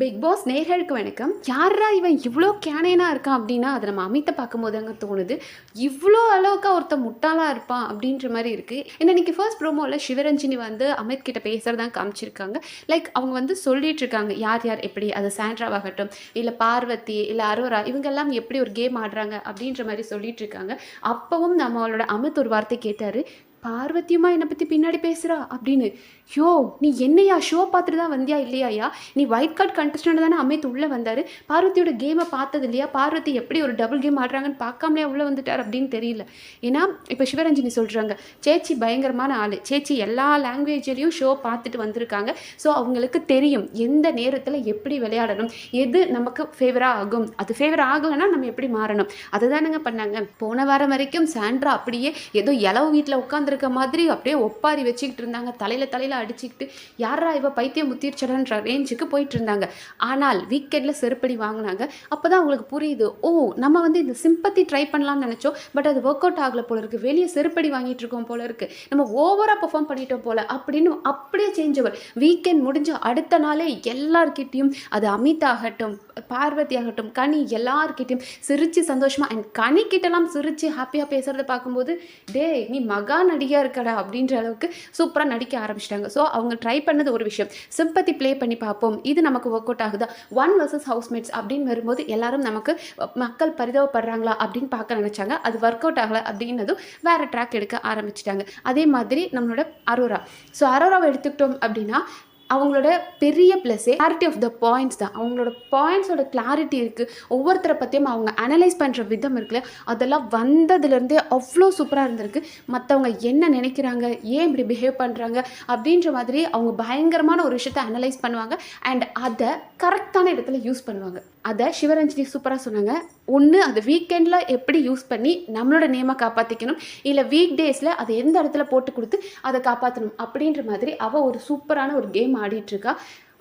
Big pass நேர்களுக்கு வணக்கம். யாரா இவன் இவ்வளோ கேனேனாக இருக்கான் அப்படின்னா அதை நம்ம அமித்தை பார்க்கும்போது அங்கே தோணுது. இவ்வளோ அளவுக்கு ஒருத்த முட்டாளாக இருப்பான் அப்படின்ற மாதிரி இருக்குது ஏன்னா இன்னைக்கு ஃபர்ஸ்ட் ப்ரோமோவில் சிவரஞ்சினி வந்து அமித் கிட்ட பேசுகிறதா காமிச்சிருக்காங்க. லைக் அவங்க வந்து சொல்லிட்டு இருக்காங்க யார் யார் எப்படி? அது சாண்ட்ராவாகட்டும் இல்லை பார்வதி இல்லை அரோரா இவங்கெல்லாம் எப்படி ஒரு கேம் ஆடுறாங்க அப்படின்ற மாதிரி சொல்லிட்டு இருக்காங்க அப்பவும் நம்மளோட அமித் ஒரு வார்த்தை கேட்டார். பார்வதியுமா என்னை பற்றி பின்னாடி பேசுகிறா அப்படின்னு. யோ நீ என்னையா ஷோ பார்த்துட்டு தான் வந்தியா இல்லையாயா? நீ ஒயிட் கார்டு கண்டஸ்டன்ட் தானே அமைத்து உள்ளே வந்தார். பார்வதியோட கேமை பார்த்தது இல்லையா? பார்வதி எப்படி ஒரு டபுள் கேம் ஆடுறாங்கன்னு பார்க்காமலே உள்ளே வந்துட்டார் அப்படின்னு தெரியல. ஏன்னா இப்போ சிவரஞ்சினி சொல்கிறாங்க சேச்சி பயங்கரமான ஆள். சேச்சி எல்லா லாங்குவேஜ்லேயும் ஷோ பார்த்துட்டு வந்திருக்காங்க. ஸோ அவங்களுக்கு தெரியும் எந்த நேரத்தில் எப்படி விளையாடணும் எது நமக்கு ஃபேவராக ஆகும். அது ஃபேவர் ஆகலைன்னா நம்ம எப்படி மாறணும்? அதை தானங்க பண்ணாங்க. போன வாரம் வரைக்கும் சாண்ட்ரா அப்படியே ஏதோ இளவு வீட்டில் உட்காந்து உட்காந்துருக்க மாதிரி அப்படியே ஒப்பாரி வச்சுக்கிட்டு இருந்தாங்க. தலையில் தலையில் அடிச்சுக்கிட்டு யாரா இவ பைத்தியம் முத்திருச்சடன்ற ரேஞ்சுக்கு போயிட்டு இருந்தாங்க. ஆனால் வீக்கெண்டில் செருப்படி வாங்கினாங்க. அப்போ தான் அவங்களுக்கு புரியுது ஓ நம்ம வந்து இந்த சிம்பத்தி ட்ரை பண்ணலாம்னு நினச்சோம். பட் அது ஒர்க் அவுட் ஆகலை போல இருக்குது வெளியே செருப்படி வாங்கிட்டு இருக்கோம் போல இருக்குது நம்ம ஓவராக பெர்ஃபார்ம் பண்ணிட்டோம் போல. அப்படின்னு அப்படியே சேஞ்ச் ஓவர் வீக்கெண்ட் முடிஞ்ச அடுத்த நாளே எல்லார்கிட்டேயும் அது அமித் ஆகட்டும் பார்வதி ஆகட்டும் கனி எல்லார்கிட்டையும் சிரித்து சந்தோஷமாக அண்ட் கனிக்கிட்டலாம் சிரித்து ஹாப்பியாக பேசுகிறத பார்க்கும்போது டே நீ மகா காமெடியாக இருக்கடா அப்படின்ற அளவுக்கு சூப்பராக நடிக்க ஆரம்பிச்சிட்டாங்க. ஸோ அவங்க ட்ரை பண்ணது ஒரு விஷயம். சிம்பத்தி ப்ளே பண்ணி பார்ப்போம். இது நமக்கு ஒர்க் அவுட் ஆகுதா? ஒன் வர்சஸ் ஹவுஸ்மேட்ஸ் அப்படின்னு வரும்போது எல்லாரும் நமக்கு மக்கள் பரிதாபப்படுறாங்களா அப்படின்னு பார்க்க நினச்சாங்க. அது ஒர்க் அவுட் ஆகலை அப்படின்னதும் வேறு ட்ராக் எடுக்க ஆரம்பிச்சிட்டாங்க. அதே மாதிரி நம்மளோட அரோரா ஸோ அரோராவை எடுத்துக்கிட்டோம் அப்படின்னா அவங்களோட பெரிய ப்ளஸ்ஸே கிளாரிட்டி ஆஃப் த பாயிண்ட்ஸ் தான். அவங்களோட பாயிண்ட்ஸோட கிளாரிட்டி இருக்குது ஒவ்வொருத்தரை பற்றியும் அவங்க அனலைஸ் பண்ணுற விதம் இருக்குல்ல அதெல்லாம் வந்ததுலேருந்தே அவ்வளோ சூப்பராக இருந்திருக்கு. மற்றவங்க என்ன நினைக்கிறாங்க ஏன் இப்படி பிஹேவ் பண்ணுறாங்க அப்படின்ற மாதிரி அவங்க பயங்கரமான ஒரு விஷயத்தை அனலைஸ் பண்ணுவாங்க. அண்ட் அதை கரெக்டான இடத்துல யூஸ் பண்ணுவாங்க. அதை சிவரஞ்சனி சூப்பராக சொன்னாங்க. ஒன்று அது வீக்கெண்டில் எப்படி யூஸ் பண்ணி நம்மளோட நேமை காப்பாற்றிக்கணும் இல்லை வீக் டேஸில் அதை எந்த இடத்துல போட்டு கொடுத்து அதை காப்பாற்றணும் அப்படின்ற மாதிரி அவள் ஒரு சூப்பரான ஒரு கேம் ஆடிட்டுருக்கா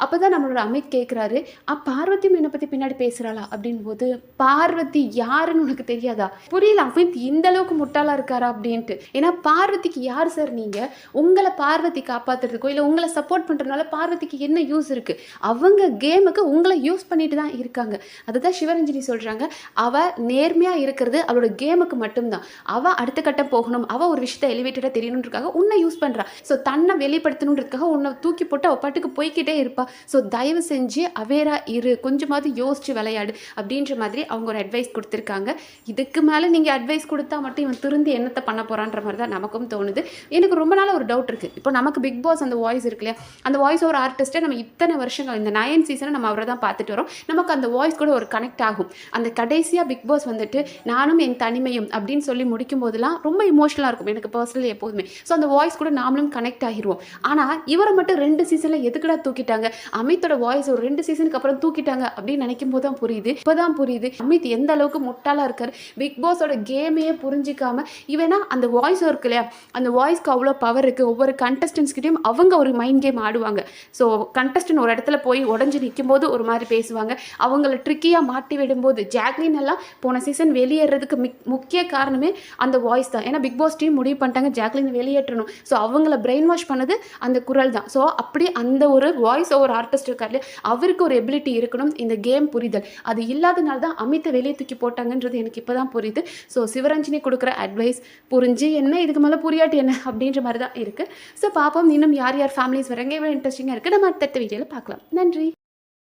அப்போ தான் நம்மளோட அமித் கேட்குறாரு அ பார்வதியும் என்னை பற்றி பின்னாடி பேசுகிறாளா அப்படின் போது பார்வதி யாருன்னு உனக்கு தெரியாதா? புரியல அமித் இந்த அளவுக்கு முட்டாளாக இருக்காரா? அப்படின்ட்டு. ஏன்னா பார்வதிக்கு யார் சார் நீங்கள் உங்களை பார்வதி காப்பாற்றுறதுக்கோ இல்லை உங்களை சப்போர்ட் பண்ணுறதுனால பார்வதிக்கு என்ன யூஸ் இருக்குது அவங்க கேமுக்கு உங்களை யூஸ் பண்ணிட்டு தான் இருக்காங்க. அதுதான் சிவரஞ்சனி சொல்கிறாங்க அவள் நேர்மையாக இருக்கிறது அவளோட கேமுக்கு மட்டும்தான். அவள் அடுத்த கட்டம் போகணும். அவள் ஒரு விஷயத்தை எலிவேட்டடாக தெரியணுன்றக்காக உன்னை யூஸ் பண்ணுறா ஸோ தன்னை வெளிப்படுத்தணுன்றதுக்காக உன்னை தூக்கி போட்டு அவள் பாட்டுக்கு போய்க்கிட்டே இருப்பா. ஸோ தயவு செஞ்சு அவேரா இரு. கொஞ்சமாவது யோசித்து விளையாடு அப்படின்ற மாதிரி அவங்க ஒரு அட்வைஸ் கொடுத்துருக்காங்க. இதுக்கு மேலே நீங்கள் அட்வைஸ் கொடுத்தா மட்டும் இவன் திருந்தி என்னத்தை பண்ண போகிறான்ற மாதிரி தான் நமக்கும் தோணுது. எனக்கு ரொம்ப நாள் ஒரு டவுட் இருக்குது இப்போ நமக்கு பிக் பாஸ் அந்த வாய்ஸ் இருக்கு இல்லையா? அந்த வாய்ஸ் ஒரு ஆர்டிஸ்ட்டை நம்ம இத்தனை வருஷங்கள் இந்த நயன் சீசனை நம்ம அவரை தான் பார்த்துட்டு வரோம். நமக்கு அந்த வாய்ஸ் கூட ஒரு கனெக்ட் ஆகும். அந்த கடைசியாக பிக் பாஸ் வந்துட்டு நானும் என் தனிமையும் அப்படின்னு சொல்லி முடிக்கும் போதெல்லாம் ரொம்ப இமோஷனலாக இருக்கும். எனக்கு பர்சனலி எப்போதுமே. ஸோ அந்த வாய்ஸ் கூட நாமளும் கனெக்ட் ஆகிருவோம். ஆனால் இவரை மட்டும் ரெண்டு சீசனில் எதுக்குடா தூக்கிட்டாங்க? அமித்தோட வாய்ஸ் ஒரு ரெண்டு சீசனுக்கு அப்புறம் தூக்கிட்டாங்க அப்படின்னு நினைக்கும் போது தான் புரியுது. இப்போதான் புரியுது. அமித் எந்த அளவுக்கு முட்டாளாக இருக்காரு. பிக் பாஸோட கேமையே புரிஞ்சிக்காம இவனா அந்த வாய்ஸ் இருக்கு இல்லையா? அந்த வாய்ஸ்க்கு அவ்வளோ பவர் இருக்குது ஒவ்வொரு கண்டஸ்டன்ஸ்கிட்டையும் அவங்க ஒரு மைண்ட் கேம் ஆடுவாங்க. ஸோ கண்டஸ்டன்ட் ஒரு இடத்துல போய் உடஞ்சி நிற்கும் போது ஒரு மாதிரி பேசுவாங்க. அவங்கள ட்ரிக்கியாக மாட்டி விடும்போது ஜாக்லின் எல்லாம் போன சீசன் வெளியேறதுக்கு மிக் முக்கிய காரணமே அந்த வாய்ஸ் தான். ஏன்னா பிக் பாஸ் டீம் முடிவு பண்ணிட்டாங்க ஜாக்லின் வெளியேற்றணும். ஸோ அவங்கள பிரெயின் வாஷ் பண்ணது அந்த குரல் தான். ஸோ அப்படி அந்த ஒரு வாய்ஸ் ஓவர் ஆர்டிஸ்ட் இருக்காரு அவருக்கு ஒரு எபிலிட்டி இருக்கணும் இந்த கேம் புரிதல். அது இல்லாதனால தான் அமித்தை வெளியே தூக்கி போட்டாங்கன்றது எனக்கு இப்போ தான் புரியுது. ஸோ சிவரஞ்சினி கொடுக்குற அட்வைஸ் புரிஞ்சு என்ன இதுக்கு மேலே புரியாட்டி என்ன அப்படின்ற மாதிரி தான் இருக்குது ஸோ பார்ப்போம் இன்னும் யார் யார் ஃபேமிலிஸ் வராங்க இவ்வளோ இன்ட்ரெஸ்டிங்காக இருக்குது நம்ம அடுத்த வீடியோவில் பார்க்கலாம். நன்றி.